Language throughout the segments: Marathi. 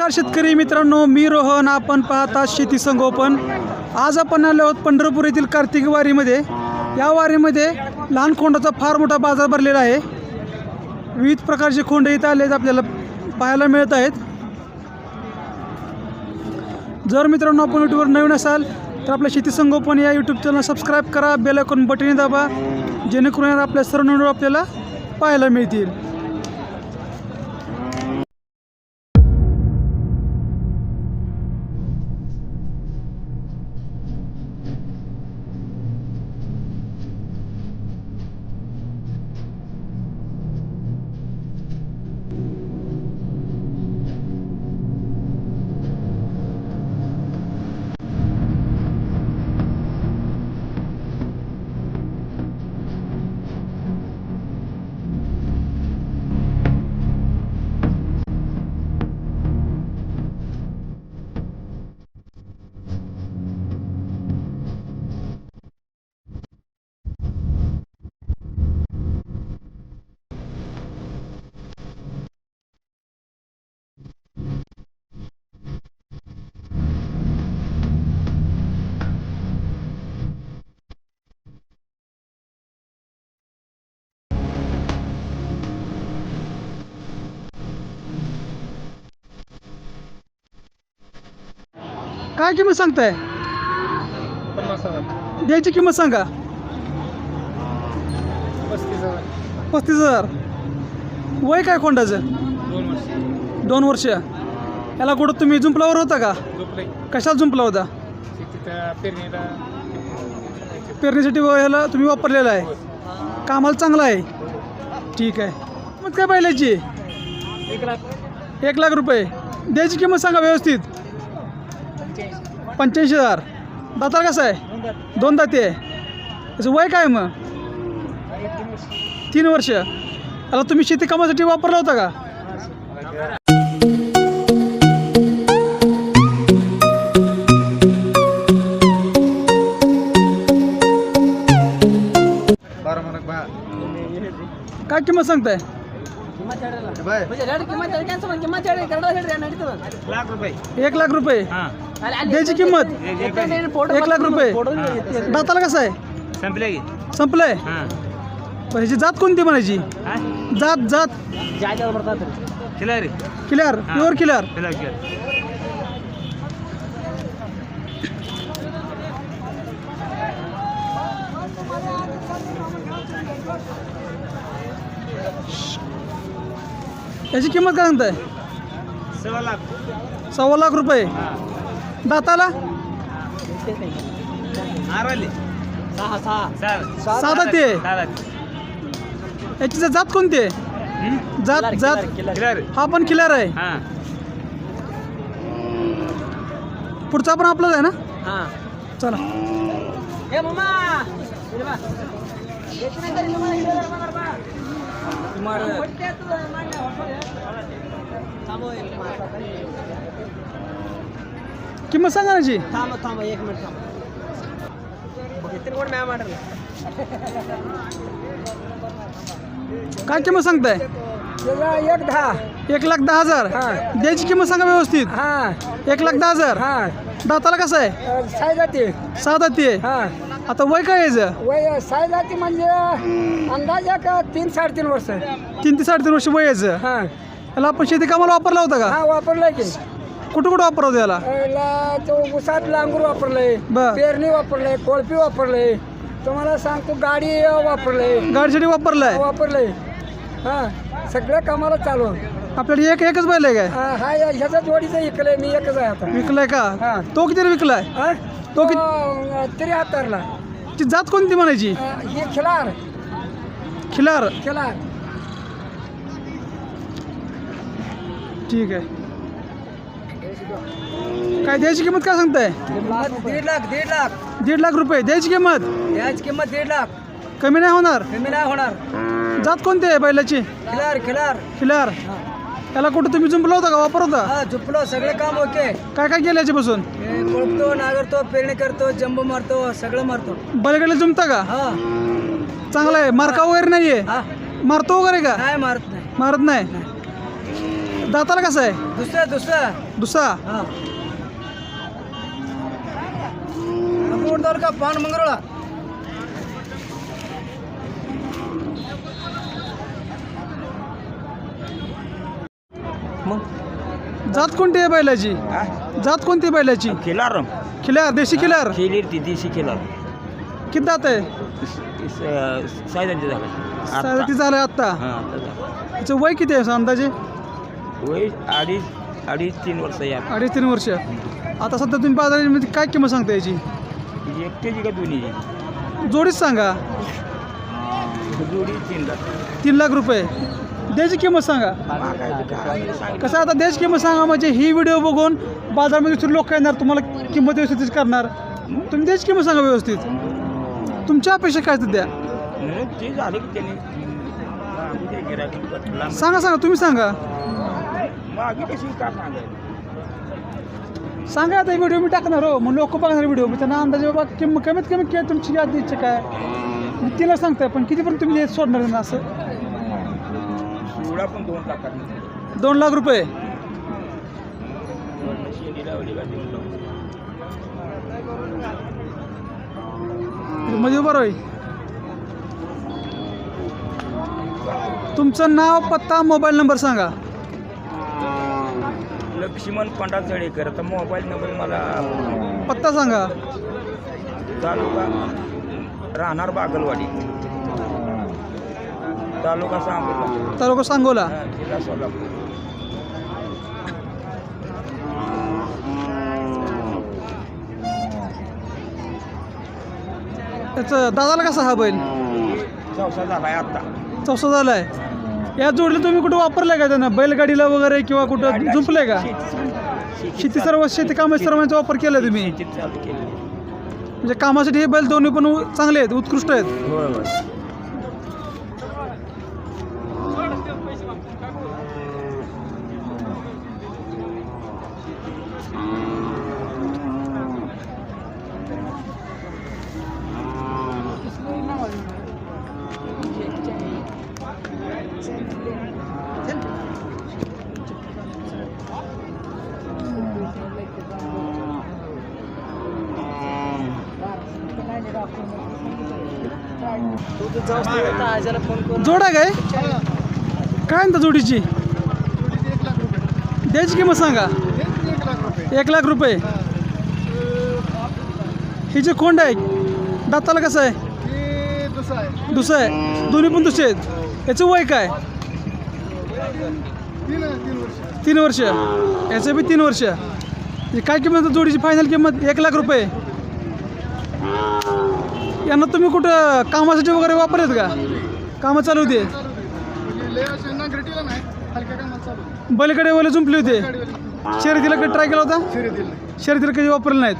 नमस्कार शेतकरी मित्रांनो मी रोहन. आपण पाहता शेती संगोपन. आज आपण आलो आहोत पंढरपूर येथील कार्तिकी वारीमध्ये. या वारीमध्ये लहान खोंडाचा फार मोठा बाजार भरलेला आहे. विविध प्रकारचे खोंड इथं आले आपल्याला पाहायला मिळत आहेत. जर मित्रांनो आपण यूट्यूबवर नवीन असाल तर आपल्या शेती संगोपन या यूट्यूब चॅनल सबस्क्राईब करा बेल आयकॉन बटन दाबा जेणेकरून आपल्या सर्व व्हिडिओ आपल्याला पाहायला मिळतील. काय किंमत सांगताय? द्यायची किंमत सांगा. पस्तीस हजार. वय काय कोंडाचं? दोन वर्ष. याला कुठं तुम्ही जुंपलावर होता का? कशाला जुंपला होता? पेरणीसाठी ह्याला तुम्ही वापरलेला आहे. कामाला चांगला आहे. ठीक आहे. मग काय पाहिल्याची एक लाख रुपये. द्यायची किंमत सांगा व्यवस्थित. पंच्याऐंशी हजार. दातार कसं आहे? दोन दाते आहे. त्याचं वय काय मग? तीन वर्ष. याला तुम्ही शेती कामासाठी वापरला होता का? काय किंमत सांगताय? एक लाख रुपये. एक लाख रुपये द्यायची किंमत? एक लाख रुपये. दाताला कसं आहे? संपले की? संपलंय? हां पण ह्याची जात कोणती म्हणायची? जात जात. Khillari clear pure clear Khillar याची किंमत काय सांगताय सव्वा लाख. सव्वा लाख रुपये. हां. दाताला? आरवली सहा सहा. सहा. साधा ते. याची जा- जात कोणती आहे? जात जात. खिलारी हा पण क्लिअर आहे. हां. पुढचा पण आपलाच आहे ना? हां. किंमत सांगा ना याची थांब थांब एक मिनिट थांब. इथे कोण काय किंमत सांगताय? एक दहा एक लाख दहा हजार. हा. द्यायची किंमत सांगा व्यवस्थित. हा. एक लाख दहा हजार. हा. दाताला कसं आहे? साय जाती. साधा ते आहे. हा. आता वय काय यायचं वय साय जाती म्हणजे अंदाजे का तीन साडेतीन वर्ष. तीन ते साडेतीन वर्ष वय यायचं हा. याला आपण शेती कामाला वापरला होता का? हा वापरलाय की. कुठं कुठं वापरला होता याला? याला तो उसात लांगूर वापरलंय बर. पेरणी वापरलंय कोळपी वापरलंय. तुम्हाला सांगतो गाडी वापरलंय. गाडीसाठी वापरलाय? वापरलंय. हा सगळ्या कामाला चालू. आपल्याला एक एकच बैल आहे काय? हा हा या- ह्याचा जोडीचं इकलंय मी एकच आहे आता. विकलाय का? हा. तो किती विकलाय? हा? तो किती- तो तरी हातारला. ती जात कोणती म्हणायची? हे खिलार. खिलार. खिलार. ठीक आहे. काय द्यायची किंमत काय सांगताय? दीड लाख दीड लाख. दीड लाख रुपये. द्यायची किंमत? याची किंमत दीड लाख. कमी नाही होणार? कमी नाही होणार. जात कोणती आहे बैलाची? खिलार खिलार. खिलार. याला कुठं तुम्ही जुंपला होता का? वापर होता? हा झुपलो. सगळे काम ओके. काय काय केलं याच्यापासून? हे कोळपतो नागरतो पेरणी करतो जंबू मारतो सगळं मारतो. बैलगाडीला जुंपता का? हा. चांगला आहे. मार्का वगैरे नाहीये? हा. मारतो वगैरे का? नाही मारत नाही. मारत नाही? दाताला कसं आहे? दुसरं दुसरं. दुसरा? हां. का पान मंगरोळा. मग? जात कोणती आहे बैलाची? जात कोणती आहे बैलाची? खिलार. खिल्यार देशी खिल्यार खिलीर? ती देशी खिलार. किती दात आहे? सायदांची झालं. साडेतीस झालं आत्ता हां आता झालं. त्याचं वय किती आहे असं अंदाजे? वय अडीच अडीच तीन वर्ष या अडीच तीन वर्ष. आता सध्या तुम्ही बाजारामध्ये काय किंमत सांगता याची? तिची एकट्याची का दोन्हीची जोडीच सांगा. जोडी तीन लाख. तीन लाख रुपये. द्यायची किंमत सांगा. कसं आता द्यायची किंमत सांगा म्हणजे ही व्हिडिओ बघून बाजारामध्ये दुसरे लोक येणार तुम्हाला किंमत व्यवस्थित करणार. तुम्ही द्यायची किंमत सांगा व्यवस्थित. तुमच्या अपेक्षा काय आहेत द्या सांगा सांगा तुम्ही सांगा. सांगा आता व्हिडिओ मी टाकणार हो. मग लोक बघणार व्हिडिओ मी त्यांना अंदाजे बाबा किंमत कमीत कमी काय तुमची यादी इच्छा काय? मी तिला सांगताय पण कितीपर्यंत तुम्ही सोडणार ना असं? पण दोन लाखात दोन लाख रुपये. मध्ये उभं राही. तुमचं नाव पत्ता मोबाईल नंबर सांगा. लक्ष्मण पंडा जडेकर तर मोबाईल नंबर मला पत्ता सांगा. तालुका राहणार बागलवाडी. तालुका सांगोला. तालुका सांगोला? हा, जिल्हा सोलापूर. त्याचं दादाला कसा हा बैल? चौसा झालाय आता. चौसा झाला आहे या जोडीला तुम्ही कुठं वापरलाय का त्यांना? बैलगाडीला वगैरे किंवा कुठं झुंपलंय का? शेती सर्व शेती कामात सर्वांचा वापर केला तुम्ही? शेतीत चालू केली. म्हणजे कामासाठी हे बैल दोन्ही पण उ- चांगले आहेत उत्कृष्ट आहेत. होय होय. जोडा काय? काय म्हणता जोडीची? द्यायची किंमत सांगा. एक लाख रुपये. ही जे खोंड आहे दाताला कसं आहे? दुसरं आहे. दोन्ही पण दुसरे आहेत. याचं वय काय? तीन वर्ष. याचं बी तीन वर्ष. काय किंमत आहे जोडीची? फायनल किंमत एक लाख रुपये. यांना तुम्ही कुठं कामासाठी वगैरे वापरत का? कामं चालू होते. बैलकडे वगैरे जुंपले होते. शर्यतीला कधी ट्राय केला होता? शर्यतीला कधी वापरले नाहीत?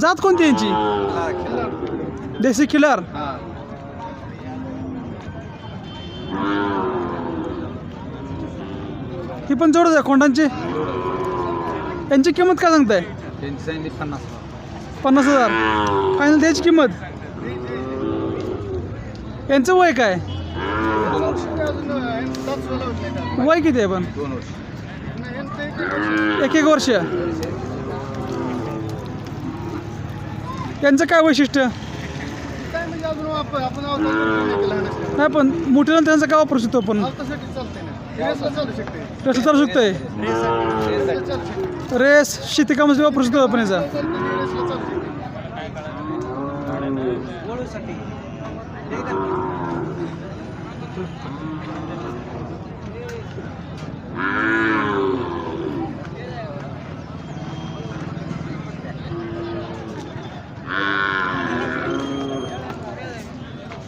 जात कोणती यांची? देसी खिलार ही पण जोडच आहे कोंडांची यांची किंमत काय सांगताय? पन्नास. हजार. फायनल द्यायची किंमत? यांचं वय काय? वय किती आहे पण? एक एक वर्ष. यांचं काय वैशिष्ट्य? नाही पण मोठे त्यांचं काय वापरू शकतो आपण? कसं चालू शकतोय. रेस शेती कामासाठी वापरू शकतो आपण याचा.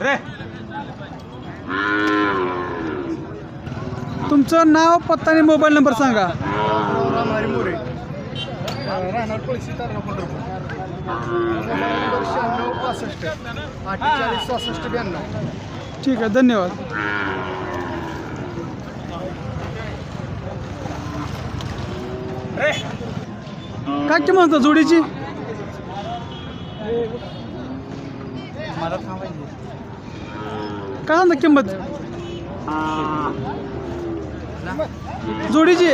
रे. तुमचं नाव पत्ता आणि मोबाईल नंबर सांगा. राहणार पळशी तारणा पंढरपूर नंबर शहाण्णव पासष्ट. अठ्ठेचाळीस सहासष्ट ब्याण्णव. ठीक आहे धन्यवाद. काय किंमत जोडीची? काय म्हणता किंमत? जोडीची?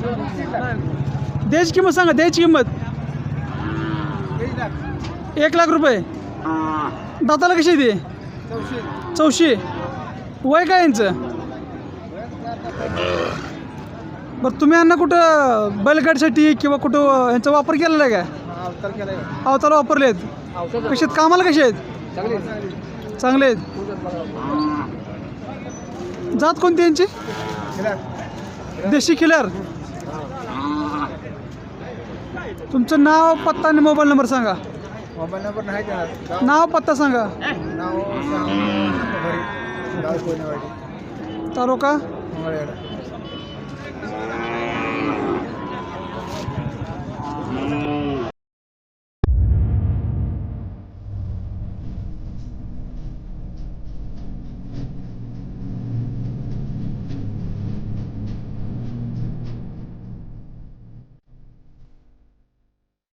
जोडी द्यायची किंमत सांगा द्यायची किंमत. एक लाख रुपये. दाताला कशी आहे ती? चौशे. वय काय यांचं? बरं तुम्ही यांना कुठं बैलगाडीसाठी किंवा कुठं यांचा वापर केलेला आहे का? अवताला वापरले आहेत. कसे आहेत? कामाला कसे आहेत? चांगले आहेत. जात कोणती यांची? देशी खिलार. तुमचं नाव पत्ता आणि मोबाईल नंबर सांगा. मोबाईल नंबर नाही देणार. नाव पत्ता सांगा. नाव सांग. तालुका? मंगळवेढा.